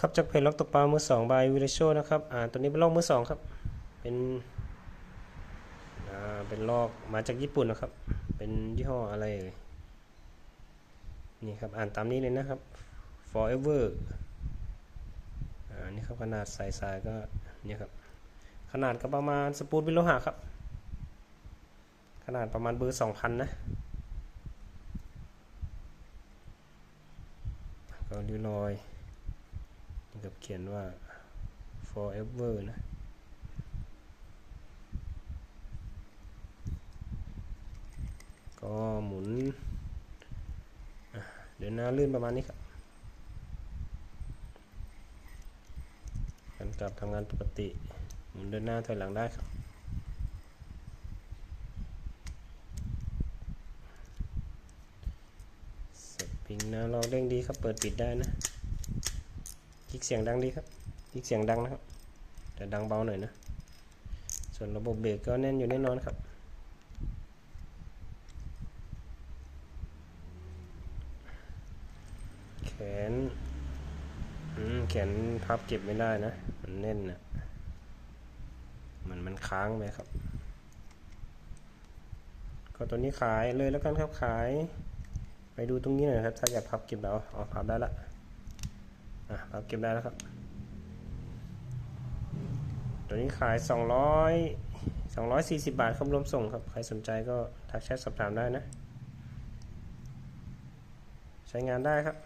ครับจากเพจล็อกตกปลามือสองบายวิลโชนะครับอ่าตัวนี้เป็นลอกมือสองครับ เป็นอ่าเป็นลอกมาจากญี่ปุ่นนะครับ เป็นยี่ห้ออะไรนี่ครับอ่านตามนี้เลยนะครับ forever อ่านี่ครับขนาดสายสายก็เนี่ยครับขนาดก็ประมาณสปูนวิโลหะครับ ขนาดประมาณเบอร์สองพันนะก็ริ้วรอย นี่ครับเขียนว่า forever นะก็หมุน เดินหน้าลื่นประมาณนี้ครับการกลับทำงานปกติ หมุนเดินหน้าถอยหลังได้ครับ สปริงนะเราเร่งดีครับ เปิดปิดได้นะ คลิกเสียงดังดีครับ คลิกเสียงดังนะครับ แต่ดังเบาหน่อยนะ ส่วนระบบเบรกก็แน่นอยู่แน่นอนครับ แขน อืม แขนพับเก็บไม่ได้นะ มันแน่นนะมันมันค้างไปครับ ก็ตัวนี้ขายเลยแล้วกันครับขาย ไปดูตรงนี้หน่อยครับ ถ้าอยากพับเก็บแล้วอ๋อพับได้ละ อะพับเก็บได้แล้วครับ ตัวนี้ขาย 200 240 บาทครับรวมส่งครับ ใครสนใจก็ทักแชทสอบถามได้นะ ใช้งานได้ครับ